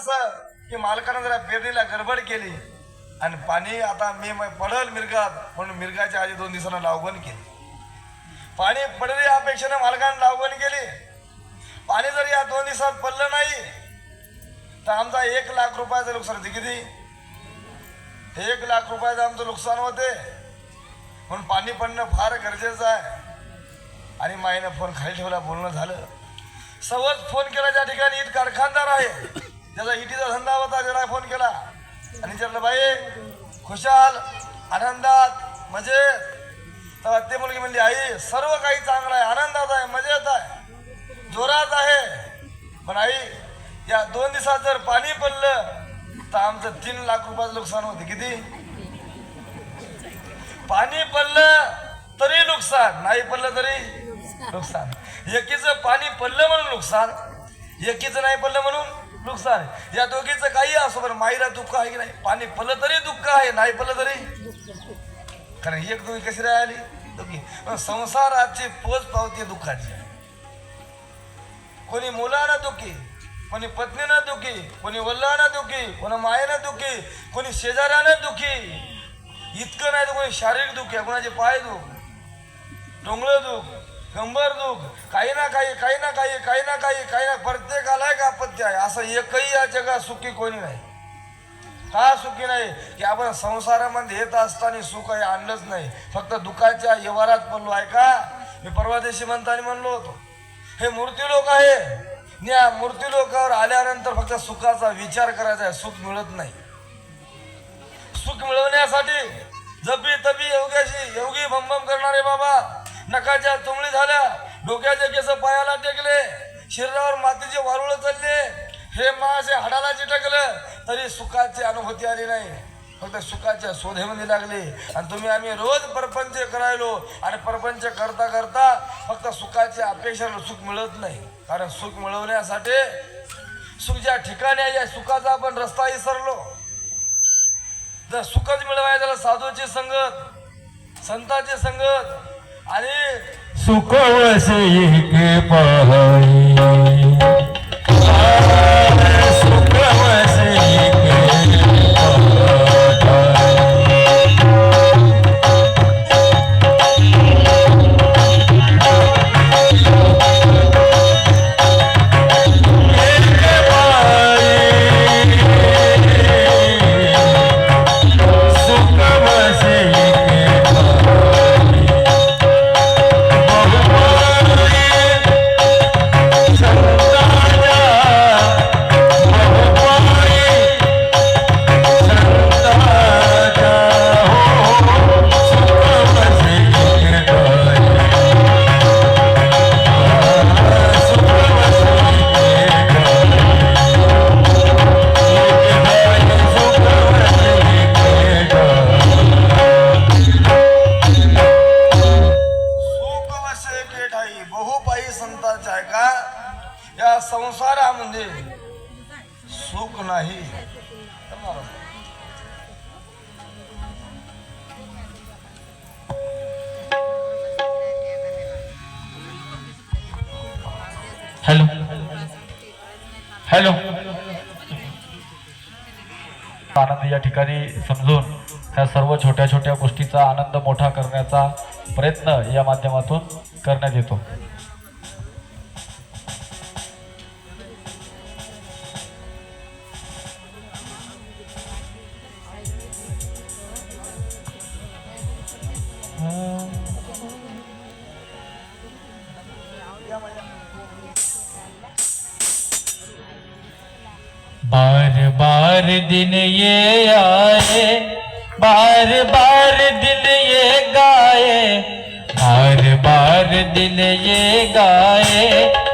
असं की मालकानं जरा पेरणीला गडबड केली. आणि पाणी आता मी पडल मिरगात म्हणून मिरगाच्या आधी दोन दिवसानं लावगण केली. पाणी पडले या अपेक्षेनं मालकानं लावगण केली. पाणी जर या दोन दिवसात पडलं नाही तर आमचा एक लाख रुपयाचं नुकसान होते. किती? एक लाख रुपयाचं आमचं नुकसान होते. म्हणून पाणी पडणं फार गरजेचं आहे. आणि माईनं फोन खाली ठेवला बोलणं झालं. सहज फोन केला ज्या ठिकाणी ईट कारखानदार आहे. त्याचा इटीचा धंदा होता त्याला फोन केला. आणि विचारलं बाई खुशाल आनंदात मजेत. तेव्हा ते मुलगी म्हणली आई सर्व काही चांगलं आहे आनंदात आहे मजेत आहे जोरात आहे. पण आई या दोन दिवसात जर पाणी पडलं तर आमचं तीन लाख रुपयाचं नुकसान होते. किती? पाणी पडलं तरी नुकसान नाही पडलं तरी नुकसान. एकीचं पाणी पडलं म्हणून नुकसान एकीचं नाही पडलं म्हणून नुकसान या दोघीचं काही असो पण माईला दुःख आहे की नाही? पाणी पल तरी दुःख आहे नाही पल तरी. कारण एक दोघी कशी राहिली? दोघी. संसाराची पोच पावती दुःखाची कोणी मुलानं दुःखी कोणी पत्नीनं दुःखी कोणी वल्लानं दुःखी कोणी मायेनं दुःखी कोणी शेजाऱ्यानं दुःखी. इतकं नाही तर कोणी शारीरिक दुःखी कोणाचे पाय दुःख डोंगळं दुःख. शंभर दुःख काही ना काही काही ना काही काही ना काही काही ना प्रत्येकाला एक आपत्ती आहे. असं एकही या जगात सुखी कोणी नाही. का सुखी नाही? की आपण संसारामध्ये येत असताना सुख आहे आणलंच नाही. फक्त दुःखाच्या व्यवहारात पडलो. आहे का? मी परवा दिवशी म्हणताना म्हणलो होतो. हे मूर्ती लोक आहे. या मूर्ती लोकावर आल्यानंतर फक्त सुखाचा विचार करायचा आहे. सुख मिळत नाही. सुख मिळवण्यासाठी जपी तपी योग्याशी योगी भमभम करणारे बाबा. नकाच्या तुंबळी झाल्या. डोक्याचे केस पायाला टेकले. शरीरावर मातीचे वारुळ चालले हे मासे हाडाला चिटकलं. तरी सुखाची अनुभूती आली नाही. फक्त सुखाच्या शोधेमध्ये लागले. आणि तुम्ही आम्ही रोज परपंच करायलो. आणि परपंच करता करता फक्त सुखाची अपेक्षा सुख मिळत नाही. कारण सुख मिळवण्यासाठी सुख ज्या ठिकाणी आहे या सुखाचा आपण रस्ता विसरलो जर सुखच मिळवायचं झालं साधूची संगत संताची संगत आणि सुख वसे एक पाहई। हॅलो हॅलो आनंद या ठिकाणी समजून ह्या सर्व छोट्या छोट्या गोष्टीचा आनंद मोठा करण्याचा प्रयत्न या माध्यमातून करण्यात येतो. बार दिन ये आए बार बार दिन ये गाए बार बार दिन ये गाए।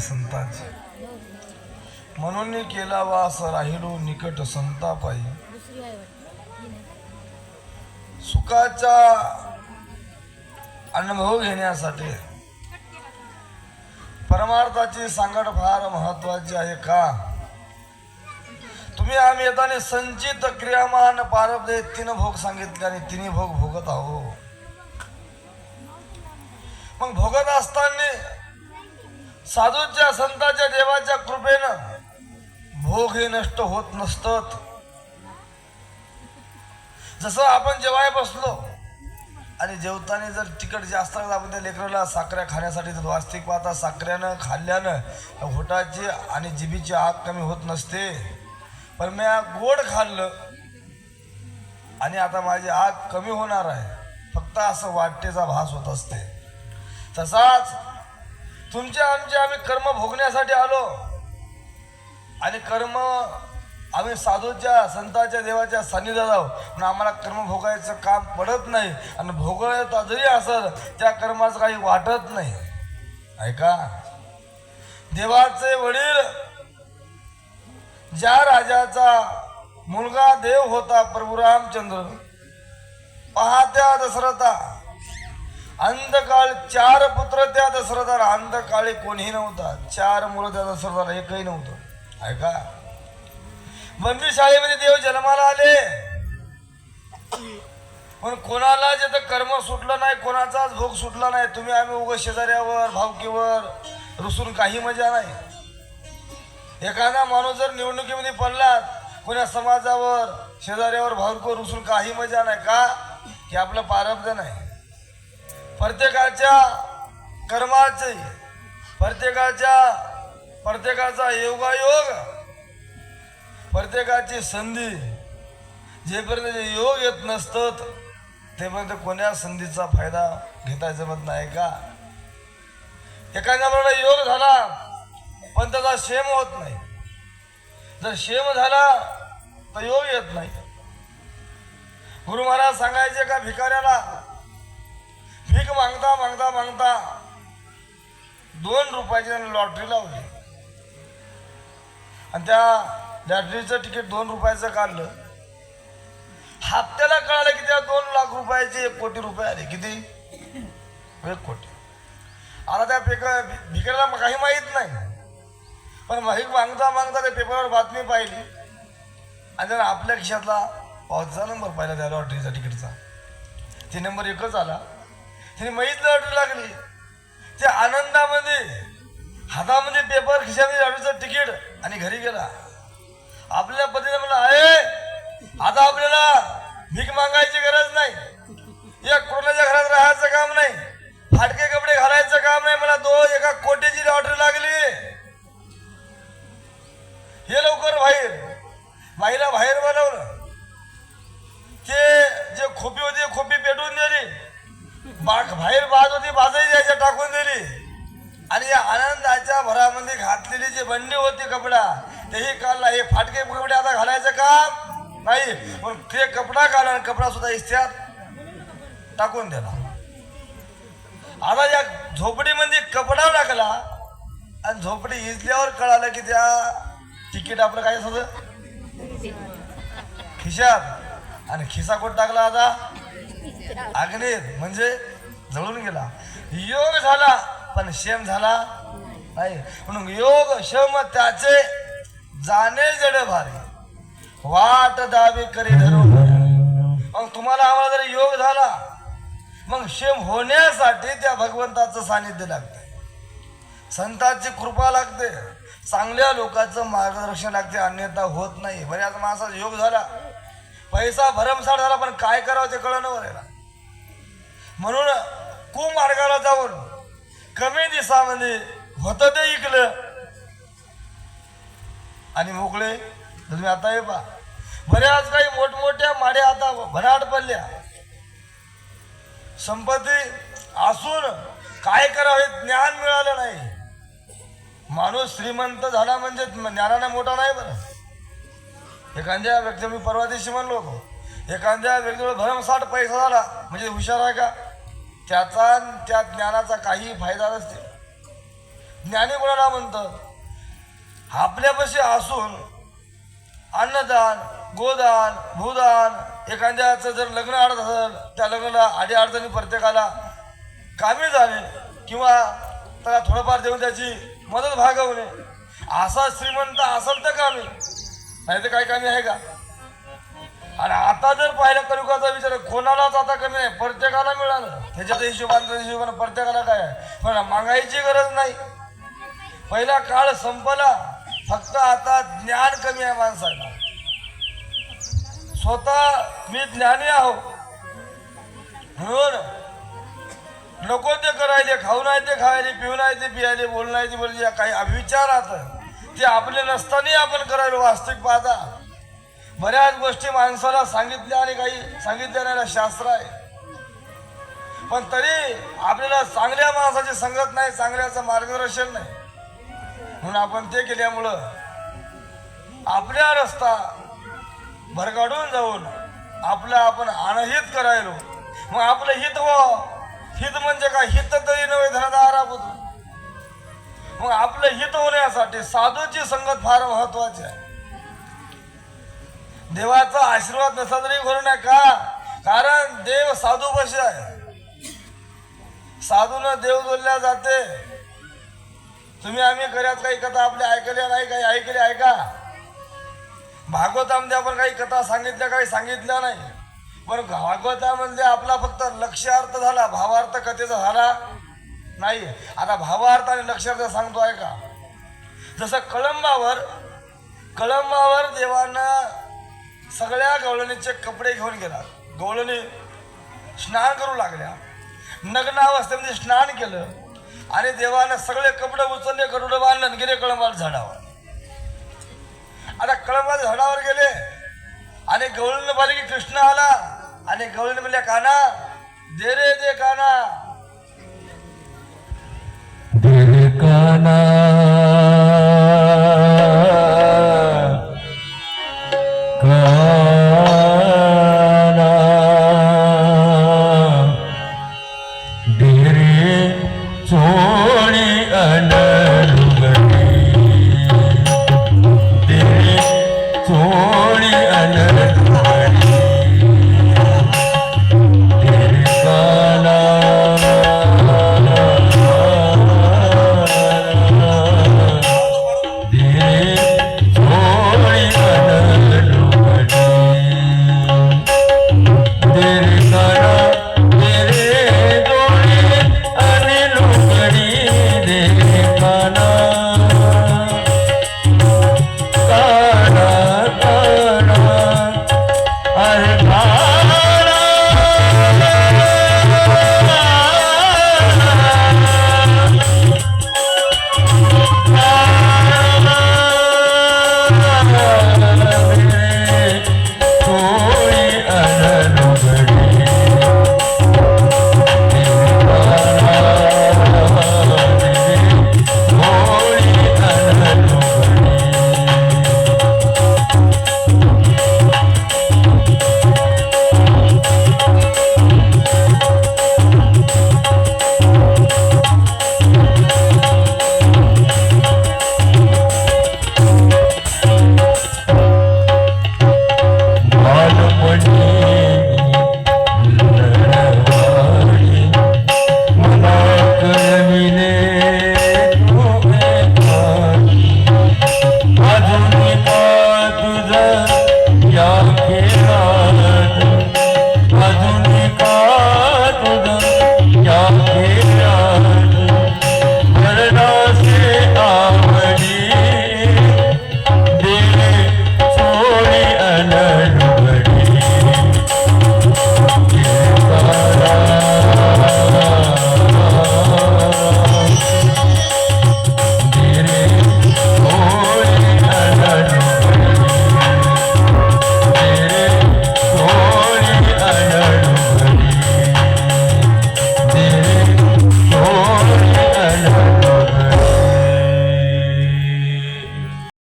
काही बाई म्हणून केला वास राहिलो निकट संतापाई सुखाचा अनुभव घेण्यासाठी. परमार्थाची सांगड फार महत्वाची आहे का? तुम्ही आम्ही येताना संचित क्रियामान पारब्ध तीन भोग सांगितले आणि तिन्ही भोग भोगत आहो. मग भोगत असताना साधूच्या संताच्या देवाच्या कृपेनं भोग हे नष्ट होत नसतात. जसं आपण जेवाय बसलो आणि जेवताना जर तिखट जास्त लागलं आपण त्या लेकराला साखऱ्या खाण्यासाठी तर वास्तविक पाहता साखऱ्यानं खाल्ल्यानं होटाची आणि जिभीची आग कमी होत नसते. पण मी गोड खाल्लं आणि आता माझी आग कमी होणार आहे. फक्त असं वाटेचा भास होत असते. तसाच तुमच्या आमचे आम्ही कर्म भोगण्यासाठी आलो. आणि कर्म आम्ही साधूच्या संताच्या देवाच्या सान्निध्यात आहोत पण आम्हाला कर्म भोगायचं काम पडत नाही. आणि भोगत जरी असल त्या कर्माचं काही वाटत नाही. ऐका. देवाचे वडील ज्या राजाचा मुलगा देव होता प्रभू रामचंद्र पाहत्या दशरथा. अंधकाळ चार पुत्र त्या दशरथाला. अंधकाळी कोणीही नव्हता. चार मुलं त्या दशरथाला एकही नव्हतं. ऐका बंदी शाळेमध्ये देव जन्माला आले. पण कोणाला जे कर्म सुटलं नाही कोणाचाच भोग सुटला नाही. तुम्ही आम्ही उग शेजाऱ्यावर भावकीवर रुसून काही मजा नाही. एखादा माणूस जर निवडणुकीमध्ये पडलात कोण्या समाजावर शेजाऱ्यावर भावकीवर रुसून काही मजा नाही. का? की आपलं पारब्ध नाही. प्रत्येकाच्या कर्माचे प्रत्येकाच्या प्रत्येकाचा योगायोग प्रत्येकाची संधी जेपर्यंत जे योग येत नसतात तेपर्यंत कोण्या संधीचा फायदा घेता जमत नाही का? एखाद्या योग झाला पण त्याचा शेम होत नाही. जर शेम झाला तर योग येत नाही. गुरु महाराज सांगायचे का भिकाऱ्याला भीक मागता मागता मागता दोन रुपयाची लॉटरी लावली. आणि त्या लॉटरीचं तिकीट दोन रुपयाचं काढलं. हप्त्याला कळालं की त्या दोन लाख रुपयाचे एक कोटी रुपये आले. किती? एक कोटी. आता त्या पेपर भिकाऱ्याला काही माहीत नाही. पण माहीत मागता मागता त्या पेपरवर बातमी पाहिली. आणि त्यानं आपल्या खिशातला पावसाचा नंबर पाहिला त्या लॉटरीचा तिकीटचा. ते नंबर एकच आला. तिने माहीत लॉटरी लागली. त्या आनंदामध्ये हातामध्ये पेपर खिशामध्ये लॉटरीचं तिकीट आणि घरी गेला. आपल्या पतीने म्हणलं आहे आता आपल्याला भीक मागायची गरज नाही. या कोणाच्या घरात राहायचं काम नाही. फाटके कपडे घालायचं काम नाही. मला दोन एका कोटीची लॉटरी लागली. हे लवकर बाहेर बाईला बाहेर बनवलं ते जे खोपी होती खोपी पेटवून दिली. बाग बाहेर बाज होती बाजही द्यायच्या टाकून दिली. आणि या आनंदाच्या भरामध्ये घातलेली जी बंडी होती कपडा तेही काढला. हे फाटके कपडे आता घालायचं काम नाही. पण ते कपडा काढला आणि कपडा सुद्धा इस्त्यात टाकून दिला. आता या झोपडीमध्ये कपडा टाकला आणि झोपडी इजल्यावर कळालं की त्या तिकीट आपलं काय होतं खिशात. आणि खिसा कोण टाकला आता? अग्नीत म्हणजे जळून गेला. योग झाला पण शेम झाला नाही. म्हणून योग शम त्याचे जाणे जड भारी. वाट दावे करी धरून. मग तुम्हाला आम्हाला जर योग झाला मग शेम होण्यासाठी त्या भगवंताचं सानिध्य लागते. संतांची कृपा लागते. चांगल्या लोकांचं मार्गदर्शन लागते. अन्यथा होत नाही. बऱ्याच माणसाचा योग झाला. पैसा भरमसाठ झाला पण काय करावं ते कळणं बरं म्हणून कुमार्गाला जाऊन कमी दिवसामध्ये होतं ते इकलं. आणि मोकळे. तुम्ही आता हे पा बऱ्याच काही मोठमोठ्या माड्या आता भराट पडल्या. संपत्ती असून काय करावं हे ज्ञान मिळालं नाही. माणूस श्रीमंत झाला म्हणजे ज्ञानाने मोठा नाही बरं. एखाद्या व्यक्ती मी परवा दिवशी म्हणलो होतो. एखाद्या व्यक्तीवर भरमसाठ पैसा झाला. म्हणजे हुशार आहे का? त्याचा त्या ज्ञानाचा काही फायदा नसते. ज्ञानी कोणाला म्हणतं आपल्यापाशी असून अन्नदान गोदान भूदान एखाद्याचं जर लग्न अडत असेल त्या लग्नाला आडी अडचणी प्रत्येकाला कामी जाणे किंवा त्याला थोडंफार देऊन त्याची मदत भागवणे असा श्रीमंत असेल तर कामी नाही तर काही कामी आहे का? आणि आता जर पाहिलं कलियुगाचा विचार कोणालाच आता कमी आहे प्रत्येकाला मिळालं. त्याच्यात हिशोबाने हिशोबाने प्रत्येकाला काय आहे? पण मागायची गरज नाही. पहिला काळ संपला फक्त आता ज्ञान कमी आहे माणसाला. स्वतः मी ज्ञानी आहो. हो म्हणून नको ते करायले खाऊ नाही ते खायचे पिऊ नाही ते पियाले बोल नाही ते बोलले काही ते आपले नसताना आपण करायला वास्तविक पाहता. बऱ्याच गोष्टी माणसाला सांगितल्या आणि काही सांगितल्या नाही शास्त्र आहे. पण तरी आपल्याला चांगल्या माणसाची संगत नाही चांगल्याचं मार्गदर्शन नाही. म्हणून आपण ते केल्यामुळं आपल्या रस्ता भरगाडून जाऊन आपलं आपण अनहित करायलो. मग आपलं हित व हित म्हणजे काय? हित तरी नव्हे धनदारा होतो मग आपलं हित होण्यासाठी साधूची संगत फार महत्वाची आहे. देवाचा आशीर्वाद नसला तरी करू नका कारण देव साधू कसे आहे. साधून देव बोलल्या जाते. तुम्ही आम्ही करत काही कथा आपल्या ऐकल्या नाही काही ऐकले ऐका भागवतामध्ये आपण काही कथा सांगितल्या काही सांगितल्या नाही. पण भागवतामध्ये आपला फक्त लक्ष्यार्थ झाला भावार्थ कथेचा झाला नाही आता भावार्थ आणि लक्ष्यार्थ सांगतो ऐका जसं कळंबावर कळंबावर देवांना सगळ्या गवळणीचे कपडे घेऊन गेला. गवळणी स्नान करू लागल्या. नग्न अवस्थेमध्ये म्हणजे स्नान केलं. आणि देवानं सगळे कपडे उचलले करुडं बांधलं गेले कळंबाल झाडावर. आता कळंबाल झाडावर गेले. आणि गवळण पाहिले की कृष्ण आला. आणि गवळण म्हणल्या काना दे रे दे काना काना